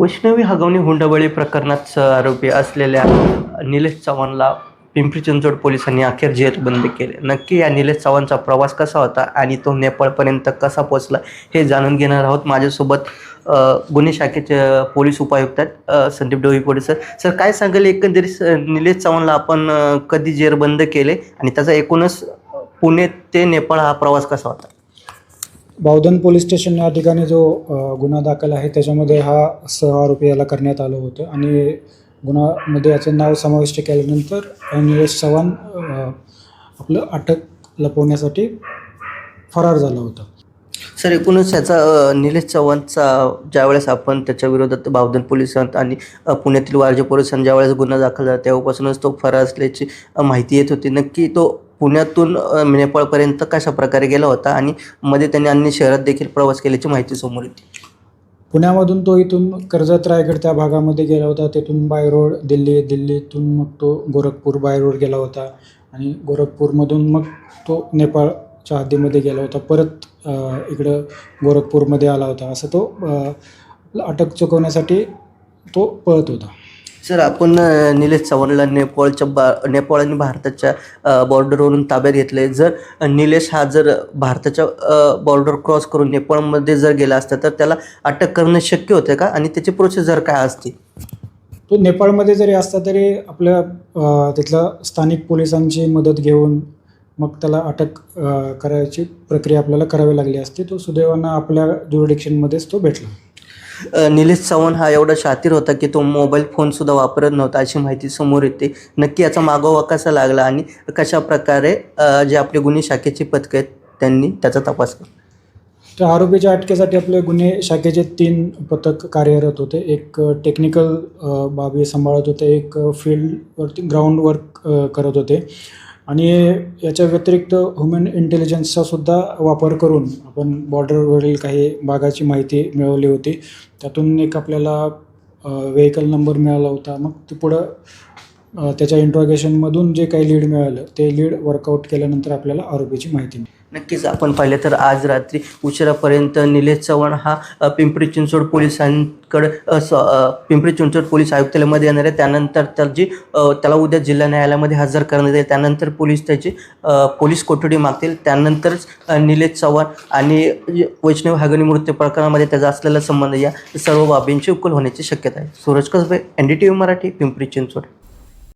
वैष्णवी हगवणी हुंडाबळी प्रकरणात आरोपी असलेल्या निलेश चव्हाणला पिंपरी चिंचवड पोलिसांनी अखेर जेरबंद केले. नक्की या निलेश चव्हाणचा प्रवास कसा होता आणि तो नेपाळपर्यंत कसा पोहोचला हे जाणून घेणार आहोत माझ्यासोबत गुन्हे शाखेचे पोलीस उपायुक्त आहेत संदीप संदीप पोलीस सर. सर काय सांगेल एकंदरीत निलेश चव्हाणला आपण कधी जेरबंद केले आणि त्याचा एकूणच पुणे ते नेपाळ हा प्रवास कसा होता? बावधन पोलीस स्टेशन या ठिकाणी जो गुन्हा दाखल आहे त्याच्यामध्ये हा सह आरोपी याला करण्यात आलं होतं. आणि गुन्हामध्ये याचं नाव समाविष्ट केल्यानंतर निलेश चव्हाण आपलं अटक लपवण्यासाठी फरार झाला होता. सर एकूणच याचा निलेश चव्हाणचा ज्यावेळेस आपण त्याच्या विरोधात बावधन पोलिसांत आणि पुण्यातील वारजे पोलिसांत ज्यावेळेस गुन्हा दाखल झाला तेव्हापासूनच तो फरार असल्याची माहिती येत होती. नक्की तो पुण्यातून नेपाळपर्यंत कशा प्रकारे गेला होता आणि मध्ये त्यांनी अन्य शहरात देखील प्रवास केल्याची माहिती समोर येते. पुण्यामधून तो इथून कर्जत रायगड त्या भागामध्ये गेला होता. तिथून बाय रोड दिल्ली दिल्लीतून मग तो गोरखपूर बाय रोड गेला होता. आणि गोरखपूरमधून मग तो नेपाळच्या हद्दीमध्ये गेला होता. परत इकडं गोरखपूरमध्ये आला होता. असं तो अटक चुकवण्यासाठी तो पळत होता. सर आपण निलेश चव्हाणला नेपाळच्या बा नेपाळ आणि भारताच्या बॉर्डरवरून ताब्यात घेतले जर निलेश हा जर भारताच्या बॉर्डर क्रॉस करून नेपाळमध्ये जर गेला असता तर त्याला अटक करणं शक्य होते का? आणि त्याची प्रोसेसर काय असते? तो नेपाळमध्ये जरी असता तरी आपल्या तिथल्या स्थानिक पोलिसांची मदत घेऊन मग त्याला अटक करायची प्रक्रिया आपल्याला करावी लागली असते तो सुदैवानं आपल्या ज्युरिडिक्शनमध्येच तो भेटला. निलेश चव्हाण हा एवढा शातीर होता की तो मोबाईल फोनसुद्धा वापरत नव्हता अशी माहिती समोर येते. नक्की याचा मागोवा कसा लागला आणि कशा प्रकारे जे आपले गुन्हे शाखेची पथकं आहेत त्यांनी त्याचा तपास केला. त्या आरोपीच्या अटकेसाठी आपले गुन्हे शाखेचे तीन पथक कार्यरत होते. एक टेक्निकल बाबी सांभाळत होते. एक फील्डवरती ग्राउंड वर्क करत होते. आणि याच्या व्यतिरिक्त ह्युमन इंटेलिजन्सचा सुद्धा वापर करून आपण बॉर्डरवरील काही भागाची माहिती मिळवली होती. त्यातून एक आपल्याला व्हेकल नंबर मिळाला होता. मग ते पुढं त्याच्या इंट्रॉगेशनमधून जे काही लीड मिळालं ते लीड वर्कआउट केल्यानंतर आपल्याला आरोपीची माहिती मिळाली नक्कीच आपण पाहिलं तर आज रात्री उशिरापर्यंत निलेश चव्हाण हा पिंपरी चिंचवड पोलिसांकडे पिंपरी चिंचवड पोलीस आयुक्तालयामध्ये येणार आहे. त्यानंतर त्याची जी त्याला उद्या जिल्हा न्यायालयामध्ये हजर करण्यात येईल. त्यानंतर पोलीस त्याची पोलीस कोठडी मागतील. त्यानंतरच निलेश चव्हाण आणि वैष्णव हागणी मृत्यू प्रकरणामध्ये त्याचा असलेला संबंध या सर्व बाबींची उकल होण्याची शक्यता आहे. Suraj Kasbe N D T V Marathi Pimpri Chinchwad.